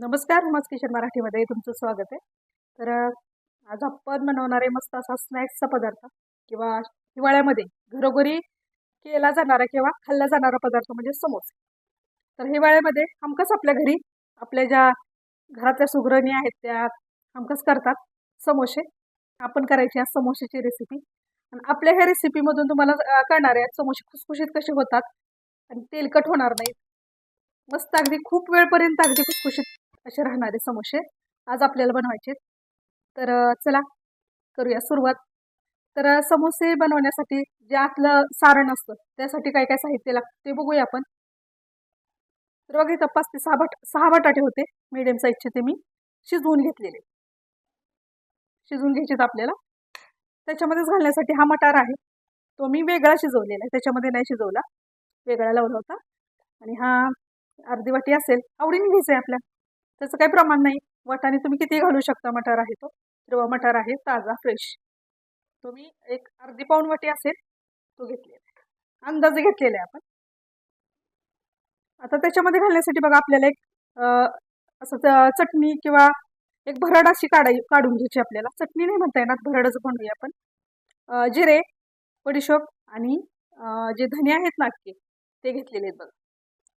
नमस्कार हुमाच किशन मराठीमध्ये तुमचं स्वागत आहे. तर आज आपण बनवणार आहे मस्त असा स्नॅक्सचा पदार्थ किंवा हिवाळ्यामध्ये घरोघरी केला जाणारा किंवा खाल्ला जाणारा पदार्थ म्हणजे समोसे. तर हिवाळ्यामध्ये हमखास आपल्या घरी आपल्या ज्या घरातल्या सुगरणी आहेत त्या हमखास करतात समोसे. आपण करायची आज समोसेची रेसिपी आणि आपल्या ह्या रेसिपीमधून तुम्हाला कळणार आहे समोसे खुसखुशीत कसे होतात आणि तेलकट होणार नाहीत. मस्त अगदी खूप वेळपर्यंत अगदी खुसखुशीत असे राहणारे समोसे आज आपल्याला बनवायचे तर चला करूया सुरुवात. तर समोसे बनवण्यासाठी जे आपलं सारण असतं त्यासाठी काय काय साहित्य लागतं ते बघूया आपण. तर बघा इथं पाच ते सहा बट सहा बटाटे होते मिडियम साईजचे ते मी शिजवून घेतलेले. शिजवून घ्यायचे आपल्याला. त्याच्यामध्येच घालण्यासाठी हा मटार आहे. तो मी वेगळा शिजवलेला आहे. त्याच्यामध्ये नाही शिजवला. वेगळा लावला होता. आणि हा अर्धी वाटी असेल. आवडीने घ्यायचं आहे आपल्या. त्याचं काही प्रमाण नाही. वटाने तुम्ही किती घालू शकता? मटार आहे तो. हिरवा मटार आहे ताजा फ्रेश तुम्ही एक अर्धी पाऊण वाटी असेल तो घेतलेला आहे. अंदाजे घेतलेला आहे आपण. आता त्याच्यामध्ये घालण्यासाठी बघा आपल्याला एक असं चटणी किंवा एक भरड अशी काढाय काढून घ्यायची आपल्याला. चटणी नाही म्हणता येणार भरडच म्हणूया आपण. जिरे बडीशोप आणि जे धने आहेत नाटके ते घेतलेले आहेत बघा.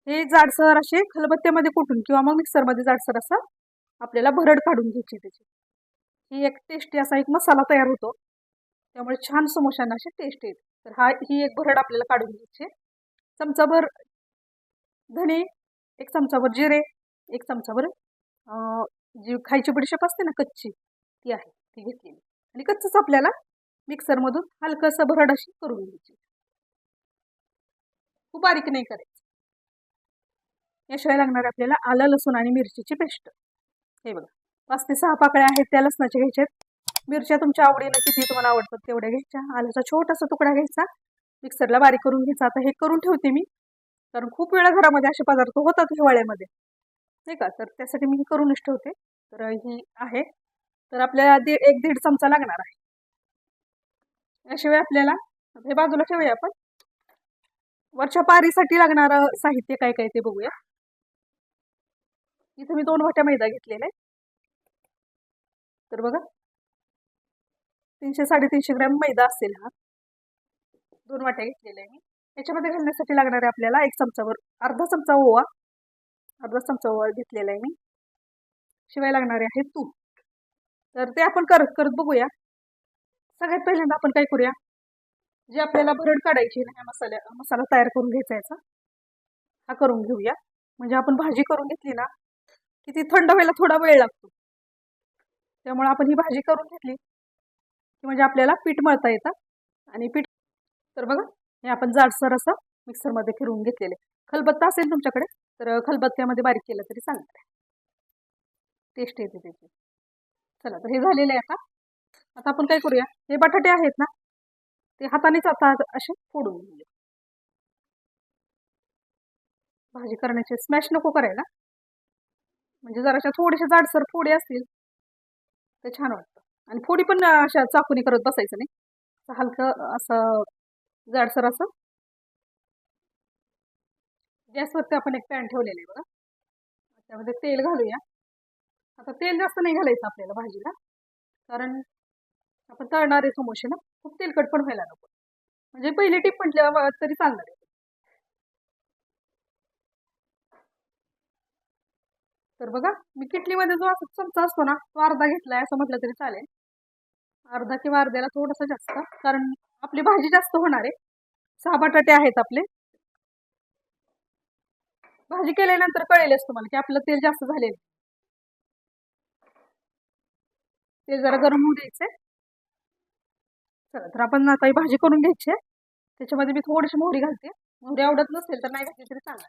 हे जाडसर असे खलबत्त्यामध्ये कुठून किंवा मग मिक्सरमध्ये जाडसर असा आपल्याला भरड काढून घ्यायची त्याची. ही एक टेस्टी असा एक मसाला तयार होतो. त्यामुळे छान समोशांना अशी टेस्ट येईल तर हा ही एक भरड आपल्याला काढून घ्यायची. चमचाभर धने एक चमचाभर जिरे एक चमचाभर जी खायची बडीशेप असते ना कच्ची ती आहे ती घेतलेली. आणि कच्चच आपल्याला मिक्सरमधून हलकंसं भरड अशी करून घ्यायची. खूप बारीक नाही करायची याशिवाय लागणार आपल्याला आलं लसूण आणि मिरचीची पेस्ट. हे बघा. पाच ते सहा पाकळ्या आहेत त्या लसणाच्या घ्यायच्या आहेत. मिरच्या तुमच्या आवडीनं किती तुम्हाला आवडतात तेवढ्या घ्यायच्या. आल्याचा छोटासा तुकडा घ्यायचा. मिक्सरला बारीक करून घ्यायचा. आता हे करून ठेवते मी. कारण खूप वेळा घरामध्ये असे पदार्थ होतात हिवाळ्यामध्ये. नाही का? तर त्यासाठी मी हे करूनच ठेवते. तर ही आहे. तर आपल्याला दीड एक दीड चमचा लागणार आहे. याशिवाय आपल्याला हे बाजूला ठेवूया आपण. वरच्या पारीसाठी लागणारं साहित्य काय काय ते बघूया. इथे मी दोन वाट्या मैदा घेतलेला आहे तर बघा तीनशे साडेतीनशे ग्रॅम मैदा असेल हा. दोन वाट्या घेतलेल्या आहे मी. याच्यामध्ये घालण्यासाठी लागणार आहे आपल्याला एक चमचावर अर्धा चमचा ओवा अर्धा चमचा ओवा घेतलेला आहे मी. शिवाय लागणारे आहे तूप. तर ते आपण करत करत बघूया. सगळ्यात पहिल्यांदा आपण काय करूया? जे आपल्याला भरड काढायची ना ह्या मसाल्या मसाला तयार करून घ्यायचा याचा हा करून घेऊया. म्हणजे आपण भाजी करून घेतली ना की ती थंड व्हायला थोडा वेळ लागतो. त्यामुळे आपण ही भाजी करून घेतली की म्हणजे आपल्याला पीठ मळता येतं आणि पीठ तर बघा हे आपण जाडसर असं मिक्सरमध्ये फिरवून घेतलेले खलबत्ता असेल तुमच्याकडे तर खलबत्त्यामध्ये बारीक केलं तरी चालणार आहे टेस्ट येते त्याची. चला तर हे झालेलं आहे आता. आता आपण काय करूया? हे बटाटे आहेत ना ते हातानेच आता असे फोडून घेऊया. भाजी करण्याचे स्मॅश नको करायला. म्हणजे जराशा थोडेसे जाडसर फोडी असतील तर छान वाटतं. आणि फोडी पण अशा चाकूनी करत बसायचं नाही. असं हलकं असं जाडसर असं. गॅसवरती आपण एक पॅन ठेवलेलं आहे बघा. त्यामध्ये तेल घालूया. आता तेल जास्त नाही घालायचं आपल्याला भाजीला. कारण आपण तळणारे समोसे ना खूप तेलकट पण व्हायला नको. म्हणजे पहिले टीप म्हटल्या तरी चालणार आहे. तर बघा मी किटलीमध्ये जो असा चमचा असतो ना तो अर्धा घेतलाय असं म्हटलं तरी चालेल. अर्धा किंवा अर्ध्याला थोडंसं जास्त कारण आपली भाजी जास्त होणार आहे. सहा बटाटे आहेत आपले. भाजी केल्यानंतर कळेलच तुम्हाला की आपलं तेल जास्त झालेलं तेल जरा गरम होऊ द्यायचंय. चला तर आपण आता ही भाजी करून घ्यायची आहे. त्याच्यामध्ये मी थोडीशी मोहरी घालते. मोहरी आवडत नसेल तर नाही घातली तरी चांगला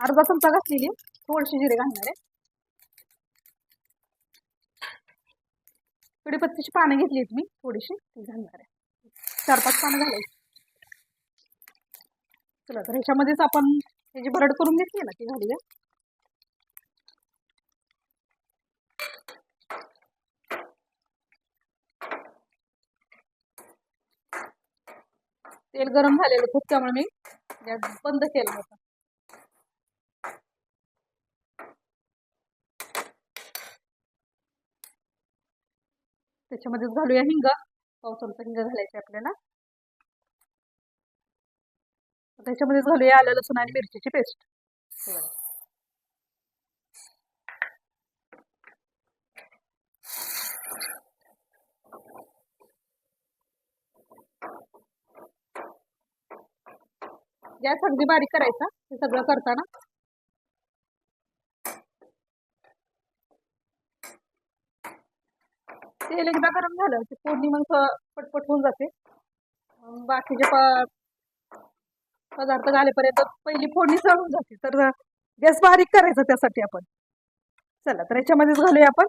अर्धा चमचा घातलेली थोडीशी जिरे घालणार आहे. कडीपत्तीची पानं घेतली आहेत मी. थोडीशी ती घालणार आहे. चार पाच पानं घालायची. चला तर ह्याच्यामध्येच आपण हे जी भरड करून घेतली ना ती घालूया. तेल गरम झालेलं खूप त्यामुळे मी गॅस बंद केला होता. त्याच्यामध्येच घालूया हिंग. पाव चमचा हिंग घालायचे आपल्याला. त्याच्यामध्येच घालूया आलं लसूण आणि मिरचीची पेस्ट. गॅस अगदी बारीक करायचा हे सगळं करताना. तेल एकदा गरम झालं की फोडणी मग पटपट होऊन जाते. बाकीचे पदार्थ घालेपर्यंत पहिली फोडणी चढून जाते. तर गॅस बारीक करायचा त्यासाठी आपण. चला तर याच्यामध्येच घालूया आपण.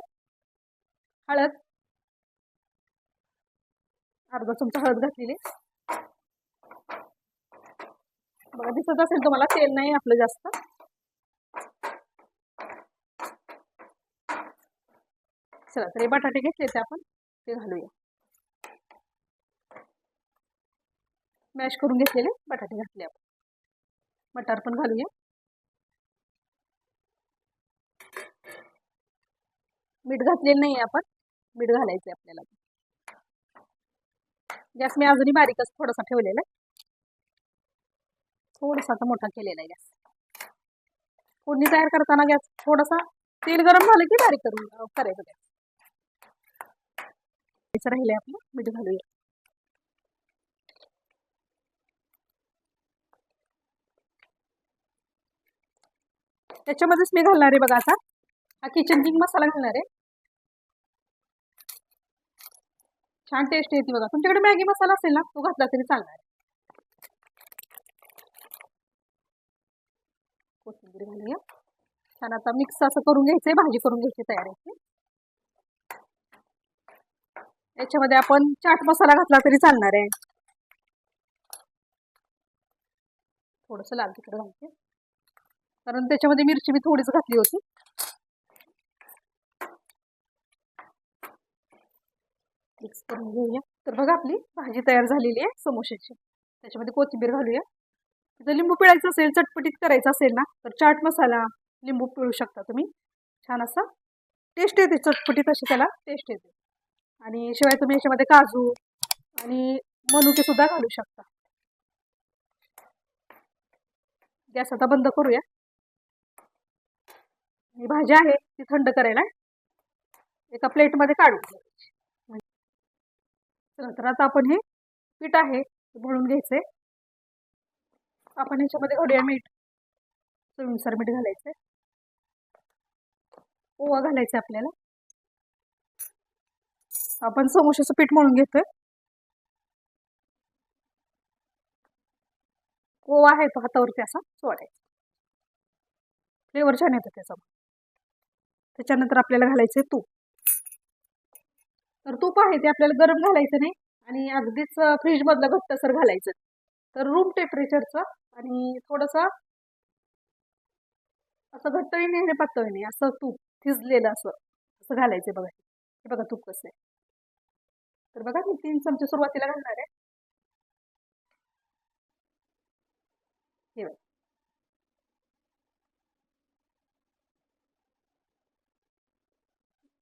हळद. अर्धा चमचा हळद घातलेली. बघा दिसत असेल तुम्हाला तेल नाही आपलं जास्त. चला तर हे बटाटे घेतले ते आपण ते घालूया. मॅश करून घेतलेले बटाटे घातले आपण. मटार पण घालूया. मीठ घातलेलं नाही आपण मीठ घालायचं आपल्याला. गॅस मी अजूनही बारीकच थोडासा ठेवलेला आहे. थोडासा आता मोठा केलेला आहे गॅस. फोडणी तयार करताना गॅस थोडासा तेल गरम झालं की बारीक करून करायचं गॅस. राहिले आपलं. मीठ घालूया. त्याच्यामध्येच मी घालणार आहे बघा आता. हा किचन किंग मसाला घालणार आहे. छान टेस्ट येते बघा. तुमच्याकडे मॅगी मसाला असेल ना तो घातला तरी चालणार आहे. कोथिंबीर घालूया. छान आता मिक्स असं करून घ्यायचंय भाजी करून घ्यायची तयार आहे. याच्यामध्ये आपण चाट मसाला घातला तरी चालणार आहे. थोडस लाल तिखट घालते. कारण त्याच्यामध्ये मिरची मी थोडीच घातली होती. मिक्स करून घेऊया. तर बघा आपली भाजी तयार झालेली आहे समोशाची. त्याच्यामध्ये कोथिंबीर घालूया. जर लिंबू पिळायचं असेल चटपटीत करायचं असेल ना तर चाट मसाला लिंबू पिळू शकता तुम्ही. छान असा टेस्ट येते चटपटीत अशी त्याला टेस्ट येते. आणि शिवाय तुम्ही याच्यामध्ये काजू आणि मनुके सुद्धा घालू शकता. गॅस आता बंद करूया. ही भाजी आहे ती थंड करायला एका प्लेटमध्ये काढून चला तर आता आपण हे पीठ आहे ते मळून घ्यायचंय. आपण ह्याच्यामध्ये घडूया मीठ चवीनुसार मीठ घालायचंय. ओवा घालायचा आपल्याला. आपण समोशाचं पीठ मळून घेतोय. ओवा आहे तो हातावरती असा सोडायचा. फ्लेवर छान येतो त्याचा. त्याच्यानंतर आपल्याला घालायचं तूप. तर तूप आहे ते आपल्याला गरम घालायचं नाही आणि अगदीच फ्रीजमधलं घट्टसर घालायचं. तर रूम टेम्परेचरचं आणि थोडंसं असं घट्टही नाही आणि नाही असं तूप थिजलेलं असं असं घालायचं बघा. हे बघा तूप कसं आहे. तर बघा मी तीन चमचे सुरुवातीला घालणार आहे. हे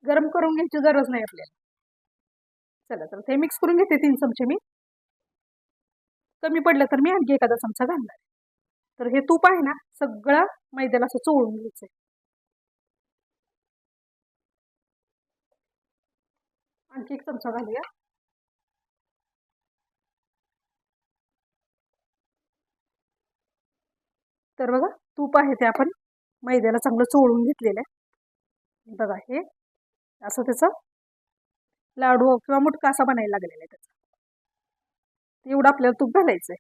गरम करून घ्यायची गरज नाही आपल्याला. चला तर ते मिक्स करून घेते तीन चमचे मी. कमी पडलं तर मी आणखी एखादा चमचा घालणार तर हे तूप आहे ना सगळं मैद्याला असं चोळून घ्यायचंय. आणखी एक चमचा घालूया. तर बघा तूप आहे ते आपण मैद्याला चांगलं चोळून घेतलेलं आहे. बघा हे असं त्याचं लाडू किंवा मुटका असा बनायला लागलेला आहे त्याचा. एवढं आपल्याला तूप घालायचं आहे.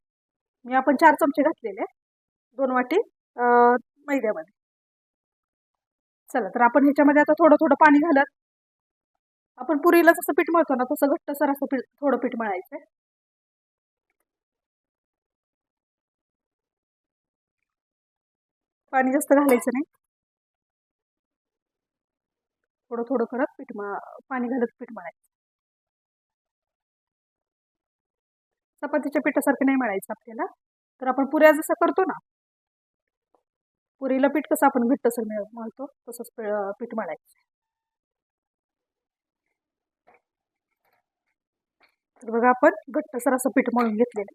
मी आपण चार चमचे घातलेले आहे. दोन वाटी मैद्यामध्ये. चला तर आपण ह्याच्यामध्ये आता थोडं थोडं पाणी घालत आपण पुरीला जसं पीठ मळतो ना तसं घट्टसर असं पीठ थोडं पीठ मळायचं आहे. पाणी जास्त घालायचं नाही. थोडं थोडं करत पीठ पाणी घालत पीठ मळायचं. चपातीच्या पिठासारखं नाही मळायचं आपल्याला. तर आपण पुऱ्या जसं करतो ना पुरीला पीठ कसं आपण घट्टसर मिळ मळतो तसंच पीठ मळायचं. तर बघा आपण घट्टसर असं पीठ मळून घेतलेलं.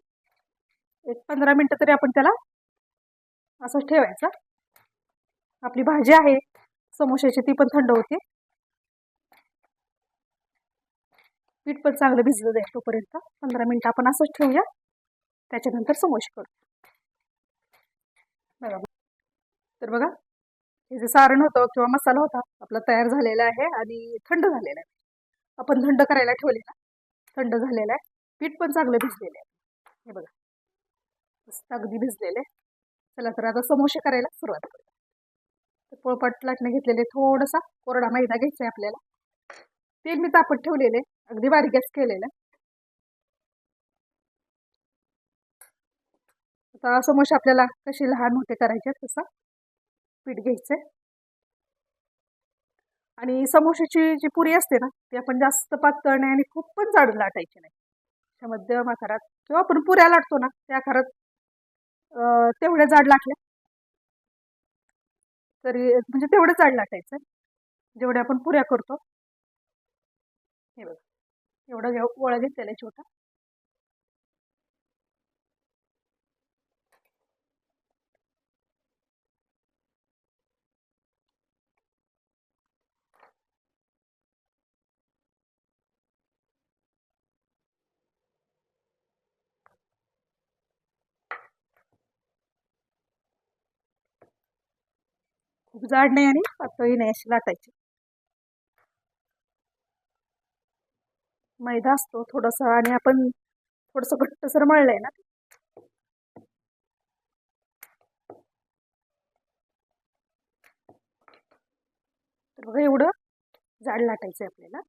एक पंधरा मिनटं तरी आपण त्याला असंच ठेवायचं. आपली भाजी आहे. समोश्याची ती पण थंड होते. पीठ पण चांगलं भिजलं जाईल तोपर्यंत. पंधरा मिनटं आपण असंच ठेवूया. त्याच्यानंतर समोसे करू. बघा. तर बघा हे जे सारण होतं किंवा मसाला होता आपला तयार झालेला आहे आणि थंड झालेला आहे. आपण थंड करायला ठेवलेला थंड झालेला आहे. पीठ पण चांगलं भिजलेलं आहे. हे बघा. मस्त अगदी भिजलेलं आहे. चला तर आता समोसे करायला सुरुवात करू तर पोळपाट लाटणे घेतलेले थोडासा कोरडा मैदा घ्यायचा आहे आपल्याला. तेल मी तापत ठेवलेले अगदी बारीक गॅस केलेलं आता समोसे आपल्याला कशी लहान मोठे करायचे तसं पीठ घ्यायचंय. आणि समोशाची जी पुरी असते ना ती आपण जास्त पातळ नाही आणि खूप पण जाड लाटायची नाही. मध्यम आकारात किंवा आपण पुऱ्या लाटतो ना त्या आकारात तेवढ्या जाड लाटल्या तरी म्हणजे तेवढं जाड लाटायचं. जेवढ्या आपण पुऱ्या करतो. हे बघा. एवढा घेऊ गोळा घेतलेला आहे छोटा. खूप जाड नाही आणि पातळी नाही अशी लाटायची. मैदा असतो थोडासा आणि आपण थोडस घट्टसर मळलंय ना तर बघा एवढं जाड लाटायचं आहे आपल्याला.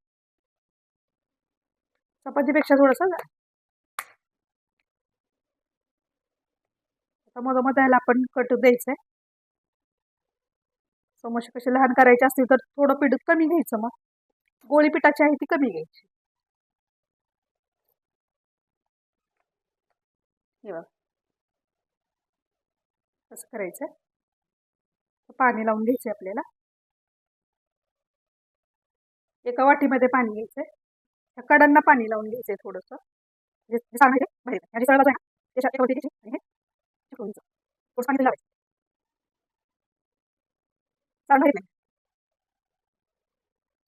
चपातीपेक्षा थोडस जाड. आता मधोमध मग आपण कट द्यायचंय. समोसे कसे लहान करायचे असतील तर थोडं पीठ कमी घ्यायचं मग. गोळी पिठाची आहे ती कमी घ्यायची. हे करायचं पाणी लावून घ्यायचे आपल्याला. एका वाटीमध्ये पाणी घ्यायचंय. त्या कडांना पाणी लावून घ्यायचंय थोडंसं. म्हणजे जे जे बाहेर. आणि सगळं आहे त्याच्या एका वाटी घ्यायची आणि हे चिकटून थोडं पाणी लावायचं. सांग माहीत नाही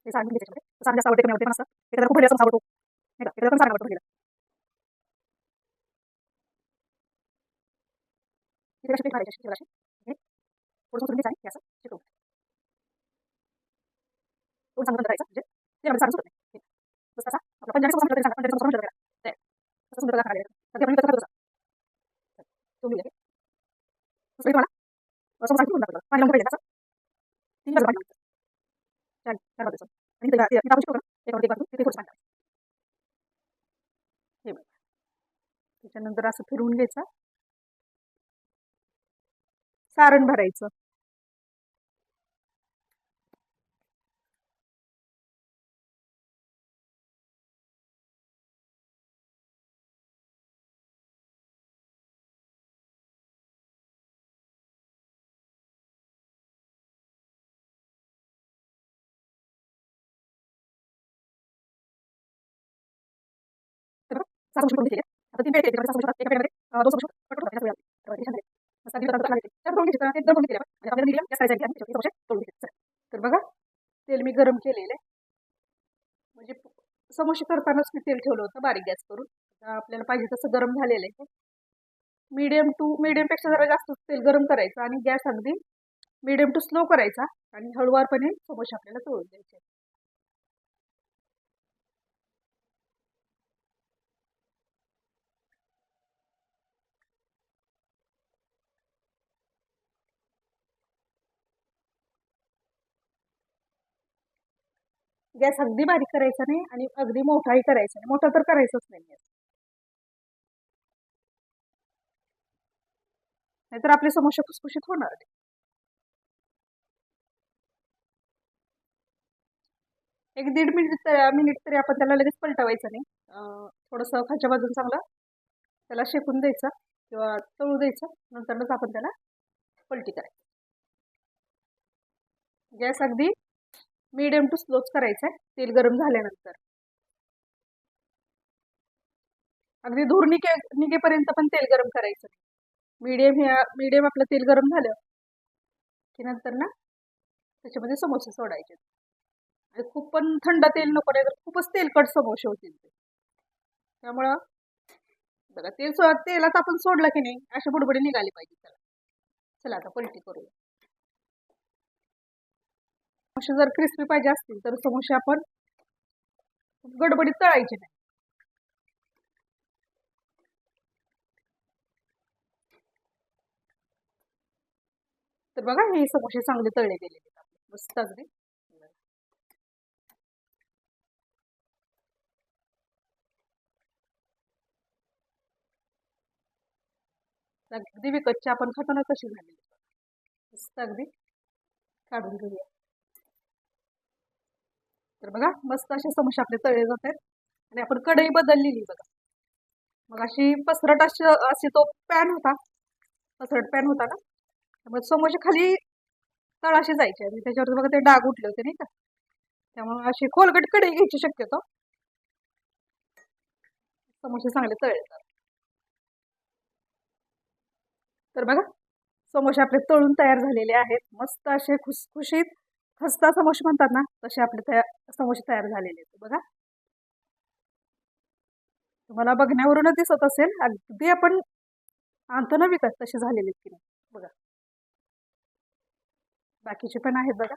ते सांग म्हणजे त्याच्यामध्ये जास्त आवडते कमी आवडते पण असं. एखाद्या खूप असं आवडतो नाही का? पण आवडतो इथे कशी हे असं चिकटून दोन चांगलं करायचं म्हणजे ते आपल्याला सांगू शकत नाही. बस आपला पण जास्त तरी सांगा. तरी करायला आपण करतो तुम्ही तुम्हाला समोर पाणी लावून असं. तीन बाजू आणि ते बाजू तिथे हे बघ. त्याच्यानंतर असं फिरवून घ्यायचं. सारण भरायचं. तर बघा तेल मी गरम केलेलं आहे. म्हणजे समोसे करतानाच मी तेल ठेवलं होतं बारीक गॅस करून. आपल्याला पाहिजे तसं गरम झालेलं आहे. मीडियम टू मीडियमपेक्षा जरा जास्त तेल गरम करायचं आणि गॅस अगदी मीडियम टू स्लो करायचा. आणि हळूवारपणे समोसे आपल्याला तळून द्यायचे गॅस अगदी बारीक करायचा नाही आणि अगदी मोठाही करायचा नाही. मोठा तर करायचाच नाही गॅस. नाहीतर आपली समस्या फुसफुशीत होणार. एक दीड मिनिट मिनिट तरी आपण त्याला लगेच पलटवायचं नाही. थोडंसं खालच्या बाजून चांगलं त्याला शेकून द्यायचा किंवा तळू द्यायचा. नंतरच आपण त्याला पलटी करायची. गॅस अगदी मीडियम टू स्लोच करायचा आहे तेल गरम झाल्यानंतर. अगदी धूर निघे निघेपर्यंत पण तेल गरम करायचं. मीडियम हे मीडियम आपलं तेल गरम झालं की नंतर ना त्याच्यामध्ये समोसे सोडायचे. आणि खूप पण थंड तेल नको नाही तर खूपच तेलकट समोसे होतील ते. त्यामुळं बघा तेल सो तेलात आपण सोडलं की नाही अशी बुडबुडी निघाली पाहिजे. चला चला आता पलटी करूया. समोसे जर क्रिस्पी पाहिजे असतील तर समोसे आपण गडबडीत तळायचे नाही. तर बघा हे समोसे चांगले तळले गेलेले मस्त अगदी अगदी विकतचे आपण खातो ना झालेली मस्त अगदी काढून घेऊया. तर बघा मस्त असे समोसे आपले तळले जात आहेत. आणि आपण कढई बदललेली बघा. मग अशी पसरट अशी अशी तो पॅन होता. पसरट पॅन होता ना? त्यामुळे समोसे खाली तळाशी जायचे आणि त्याच्यावर बघा ते डाग उठले होते नाही का? त्यामुळे अशी खोलगट कढई घ्यायची शक्यतो. समोसे चांगले तळले जातात. तर बघा समोसे आपले तळून तयार झालेले आहेत. मस्त असे खुसखुशीत खस्ता समोसे म्हणतात ना तसे आपले तयार समोसे तयार झालेले आहेत. बघा. तुम्हाला बघण्यावरूनच दिसत असेल अगदी आपण आणतो ना विकत तसे झालेले आहेत की नाही. बघा. बाकीचे पण आहेत बघा.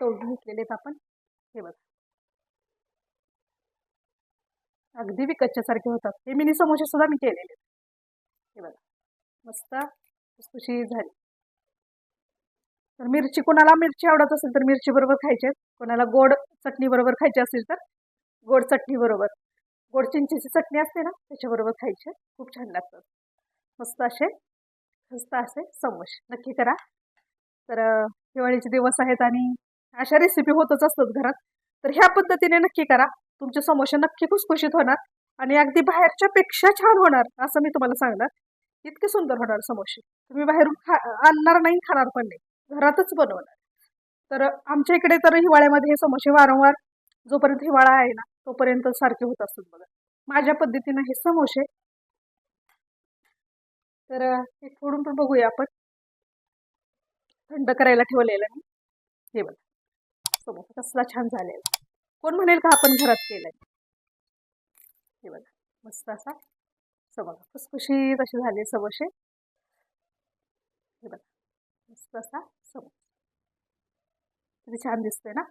तोडून घेतलेले आहेत आपण. हे बघा. अगदी विकतच्या सारखे होतात. हे मिनी समोसे सुद्धा मी केलेले आहेत. हे बघा. मस्त खुसखुशीत झाली. तर मिरची कोणाला मिरची आवडत असेल तर मिरची बरोबर खायचे कोणाला गोड चटणी बरोबर खायची असेल तर गोड चटणी बरोबर. गोड चिंचेची चटणी असते ना त्याच्याबरोबर खायचे खूप छान लागतात. मस्त असे मस्त असे समोसे. नक्की करा. तर दिवाळीचे दिवस आहेत आणि अशा रेसिपी होतच असतात घरात. तर ह्या पद्धतीने नक्की करा. तुमचे समोसे नक्की खुसखुशीत होणार आणि अगदी बाहेरच्या पेक्षा छान होणार असं मी तुम्हाला सांगणार. इतके सुंदर होणार समोसे. तुम्ही बाहेरून खा आणणार नाही खाणार पण नाही. घरातच बनवणार. तर आमच्या इकडे तर हिवाळ्यामध्ये हे समोसे वारंवार जोपर्यंत हिवाळा आहे ना तोपर्यंत सारखे होत असतात बघा. माझ्या पद्धतीनं हे समोसे. तर हे फोडून पण बघूया आपण. थंड करायला ठेवलेलं नाही. हे बघा. समोसा कसला छान झालेला कोण म्हणेल का आपण घरात केलंय? हे बघा. मस्त असा. समोसा. खुसखुशीत असे झाले समोसे. हे बघा. मस्त असा समोसा किती छान दिसतोय ना?